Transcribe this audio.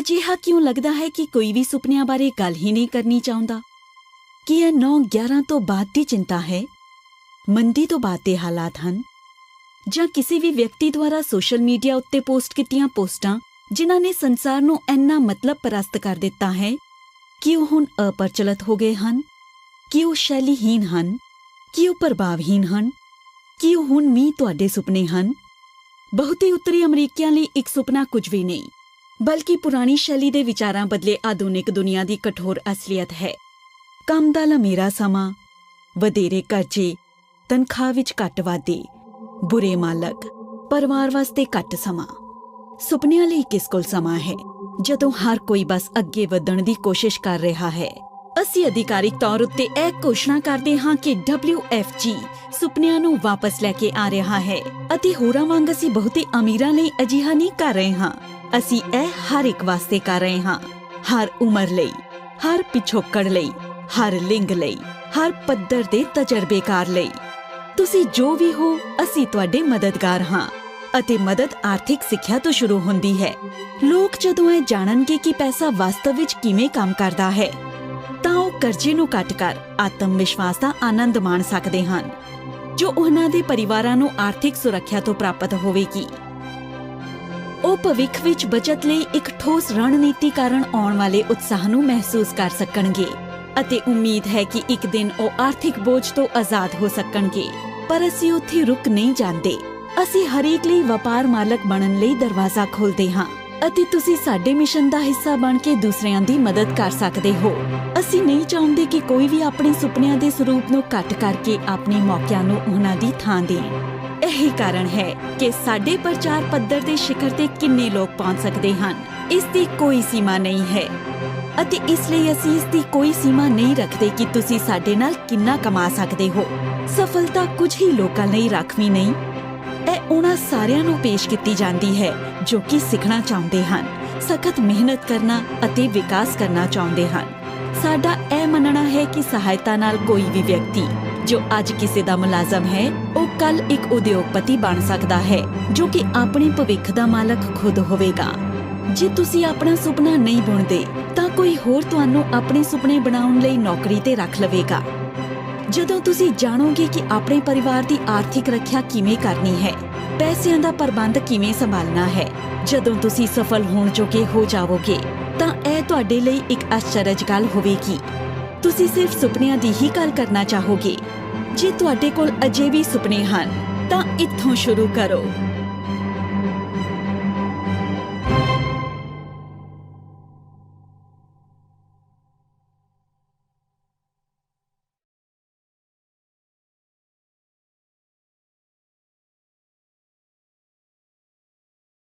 ਅਜਿਹਾ ਕਿਉਂ ਲੱਗਦਾ ਹੈ ਕਿ ਕੋਈ ਵੀ ਸੁਪਨਿਆਂ ਬਾਰੇ ਗੱਲ ਹੀ ਨਹੀਂ ਕਰਨੀ ਚਾਹੁੰਦਾ? ਕੀ ਇਹ 9-11 ਤੋਂ ਬਾਅਦ ਦੀ ਚਿੰਤਾ ਹੈ? ਮੰਦੀ ਤੋਂ ਬਾਅਦ ਦੇ ਹਾਲਾਤ ਹਨ? ਜਾਂ ਕਿਸੇ ਵੀ ਵਿਅਕਤੀ ਦੁਆਰਾ ਸੋਸ਼ਲ ਮੀਡੀਆ ਉੱਤੇ ਪੋਸਟ ਕੀਤੀਆਂ ਪੋਸਟਾਂ ਜਿਨ੍ਹਾਂ ਨੇ ਸੰਸਾਰ ਨੂੰ ਇੰਨਾ ਮਤਲਬ ਪ੍ਰਸਤ ਕਰ ਦਿੱਤਾ ਹੈ ਕਿ ਉਹ ਹੁਣ ਅਪਰਚਲਿਤ ਹੋ ਗਏ ਹਨ? ਕਿ ਉਹ ਸ਼ੈਲੀਹੀਨ ਹਨ? ਕਿ ਉਹ ਪ੍ਰਭਾਵਹੀਨ ਹਨ? ਕਿ ਉਹ ਹੁਣ ਮੀ ਤੁਹਾਡੇ ਸੁਪਨੇ ਹਨ? ਬਹੁਤੇ ਉੱਤਰੀ ਅਮਰੀਕੀਆਂ ਲਈ ਇੱਕ ਸੁਪਨਾ ਕੁਝ ਵੀ ਨਹੀਂ। ਬਲਕਿ ਪੁਰਾਣੀ ਸ਼ੈਲੀ ਦੇ ਵਿਚਾਰਾਂ ਬਦਲੇ ਆਧੁਨਿਕ ਦੁਨੀਆ ਦੀ ਕਠੋਰ ਅਸਲੀਅਤ ਹੈ। ਕੰਮ ਦਾ ਲਮੇਰਾ ਸਮਾਂ, ਵਧੇਰੇ ਕਰਜ਼ੇ, ਤਨਖਾਹ ਵਿੱਚ ਘੱਟ ਵਾਧੇ, ਬੁਰੇ ਮਾਲਕ, ਪਰਿਵਾਰ ਵਾਸਤੇ ਘੱਟ ਸਮਾਂ। ਸੁਪਨਿਆਂ ਲਈ ਕਿਸ ਕੋਲ ਸਮਾਂ ਹੈ? ਜਦੋਂ ਹਰ ਕੋਈ ਬਸ ਅੱਗੇ ਵਧਣ ਦੀ ਕੋਸ਼ਿਸ਼ ਕਰ ਰਿਹਾ ਹੈ। ਅਸੀਂ ਅਧਿਕਾਰਿਕ ਤੌਰ ਉੱਤੇ ਇਹ ਘੋਸ਼ਣਾ ਕਰਦੇ ਹਾਂ ਕਿ WFG ਸੁਪਨਿਆਂ ਨੂੰ ਵਾਪਸ ਲੈ ਕੇ ਆ ਰਿਹਾ ਹੈ ਅਤੇ ਹੋਰਾਂ ਵਾਂਗ ਅਸੀਂ ਬਹੁਤੇ ਅਮੀਰਾਂ ਲਈ ਅਜਿਹਾ ਨਹੀਂ ਕਰ ਰਹੇ ਹਾਂ। ਅਸੀਂ ਇਹ ਹਰ ਇੱਕ ਵਾਸਤੇ ਕਰ ਰਹੇ ਹਾਂ। ਹਰ ਉਮਰ ਲਈ, ਹਰ ਪਿਛੋਕੜ ਲਈ, ਹਰ ਲਿੰਗ ਲਈ, ਹਰ ਪੱਧਰ ਦੇ ਤਜਰਬੇਕਾਰ ਲਈ। ਤੁਸੀਂ ਜੋ ਵੀ ਹੋ, ਅਸੀਂ ਤੁਹਾਡੇ ਮਦਦਗਾਰ ਹਾਂ ਅਤੇ ਮਦਦ ਆਰਥਿਕ ਸਿੱਖਿਆ ਤੋਂ ਸ਼ੁਰੂ ਹੁੰਦੀ ਹੈ। ਲੋਕ ਜਦੋਂ ਇਹ ਜਾਣਨਗੇ ਕਿ ਪੈਸਾ ਵਾਸਤਵ ਵਿੱਚ ਕਿਵੇਂ ਕੰਮ ਕਰਦਾ ਹੈ, ਤਾਂ ਉਹ ਕਰਜ਼ੇ ਨੂੰ ਕੱਟ ਕਰ, ਆਤਮ ਵਿਸ਼ਵਾਸ ਦਾ ਆਨੰਦ ਮਾਣ ਸਕਦੇ ਹਨ, ਜੋ ਉਹਨਾਂ ਦੇ ਪਰਿਵਾਰਾਂ ਨੂੰ ਆਰਥਿਕ ਸੁਰੱਖਿਆ ਤੋਂ ਪ੍ਰਾਪਤ ਹੋਵੇਗੀ। ਉਹ ਭਵਿੱਖ ਵਿੱਚ ਬਚਤ ਲਈ ਇੱਕ ਠੋਸ ਰਣਨੀਤੀ ਕਾਰਨ ਆਉਣ ਵਾਲੇ ਉਤਸ਼ਾਹ ਨੂੰ ਮਹਿਸੂਸ ਕਰ ਸਕਣਗੇ ਅਤੇ ਉਮੀਦ ਹੈ ਕਿ ਇੱਕ ਦਿਨ ਉਹ ਆਰਥਿਕ ਬੋਝ ਤੋਂ ਆਜ਼ਾਦ ਹੋ ਸਕਣਗੇ। ਪਰ ਅਸੀਂ ਉੱਥੇ ਰੁਕ ਨਹੀਂ ਜਾਂਦੇ। ਅਸੀਂ ਹਰੇਕ ਲਈ ਵਪਾਰ ਮਾਲਕ ਬਣਨ ਲਈ ਦਰਵਾਜ਼ਾ ਖੋਲਦੇ ਹਾਂ ਅਤੇ ਤੁਸੀਂ ਸਾਡੇ ਮਿਸ਼ਨ ਦਾ ਹਿੱਸਾ ਬਣ ਕੇ ਦੂਸਰਿਆਂ ਦੀ ਮਦਦ ਕਰ ਸਕਦੇ ਹੋ। ਅਸੀਂ ਨਹੀਂ ਚਾਹੁੰਦੇ ਕਿ ਕੋਈ ਵੀ ਆਪਣੇ ਸੁਪਨਿਆਂ ਦੇ ਸਰੂਪ ਨੂੰ ਘੱਟ ਕਰਕੇ ਆਪਣੇ ਮੌਕਿਆਂ ਨੂੰ ਉਹਨਾਂ ਦੀ ਥਾਂ ਦੇਣ। ਇਹੀ ਕਾਰਨ ਹੈ ਕਿ ਸਾਡੇ ਪ੍ਰਚਾਰ ਪੱਧਰ ਦੇ ਸਿਖਰ ਤੇ ਕਿੰਨੇ ਲੋਕ ਪਹੁੰਚ ਸਕਦੇ ਹਨ। ਇਸ ਦੀ ਕੋਈ ਸੀਮਾ ਨਹੀਂ ਹੈ। ਅਤੇ ਇਸ ਲਈ ਅਸੀਂ ਇਸ ਦੀ ਕੋਈ ਸੀਮਾ ਨਹੀਂ ਰੱਖਦੇ ਕਿ ਤੁਸੀਂ ਸਾਡੇ ਨਾਲ ਕਿੰਨਾ ਕਮਾ ਸਕਦੇ ਹੋ। ਸਫਲਤਾ ਕੁਝ ਹੀ ਲੋਕਾਂ ਲਈ ਰੱਖਵੀਂ ਨਹੀਂ। ਇਹ ਉਹਨਾਂ ਸਾਰਿਆਂ ਨੂੰ ਪੇਸ਼ ਕੀਤੀ ਜਾਂਦੀ ਹੈ ਜੋ ਕਿ ਸਿੱਖਣਾ ਚਾਹੁੰਦੇ ਹਨ, ਸਖਤ ਮਿਹਨਤ ਕਰਨਾ ਅਤੇ ਵਿਕਾਸ ਕਰਨਾ ਚਾਹੁੰਦੇ ਹਨ। ਸਾਡਾ ਇਹ ਮੰਨਣਾ ਹੈ ਕਿ ਸਹਾਇਤਾ ਨਾਲ ਕੋਈ ਵੀ ਵਿਅਕਤੀ ਜੋ ਅੱਜ ਕਿਸੇ ਦਾ ਮੁਲਾਜ਼ਮ ਹੈ, ਉਹ ਕੱਲ ਇੱਕ ਉਦਯੋਗਪਤੀ ਬਣ ਸਕਦਾ ਹੈ, ਜੋ ਕਿ ਆਪਣੇ ਭਵਿੱਖ ਦਾ ਮਾਲਕ ਖੁਦ ਹੋਵੇਗਾ। ਜੇ ਤੁਸੀਂ ਆਪਣਾ ਸੁਪਨਾ ਨਹੀਂ ਬੁਣਦੇ, ਤਾਂ ਕੋਈ ਹੋਰ ਤੁਹਾਨੂੰ ਆਪਣੇ ਸੁਪਨੇ ਬਣਾਉਣ ਲਈ ਨੌਕਰੀ ਤੇ ਰੱਖ ਲਵੇਗਾ। ਜਦੋਂ ਤੁਸੀਂ ਜਾਣੋਗੇ ਕਿ ਆਪਣੇ ਪਰਿਵਾਰ ਦੀ ਆਰਥਿਕ ਰੱਖਿਆ ਕਿਵੇਂ ਕਰਨੀ ਹੈ, ਪੈਸਿਆਂ ਦਾ ਪ੍ਰਬੰਧ ਕਿਵੇਂ ਸੰਭਾਲਣਾ ਹੈ, ਜਦੋਂ ਤੁਸੀਂ ਸਫਲ ਹੋਣ ਜੋਗੇ ਹੋ ਜਾਵੋਗੇ, ਤਾਂ ਇਹ ਤੁਹਾਡੇ ਲਈ ਇੱਕ ਅਚਰਜ ਗੱਲ ਹੋਵੇਗੀ। ਤੁਸੀਂ ਸਿਰਫ ਸੁਪਨਿਆਂ ਦੀ ਹੀ ਗੱਲ ਕਰਨਾ ਚਾਹੋਗੇ। ਜੇ ਤੁਹਾਡੇ ਕੋਲ ਅਜੇ ਵੀ ਸੁਪਨੇ ਹਨ, ਤਾਂ ਇੱਥੋਂ ਸ਼ੁਰੂ ਕਰੋ।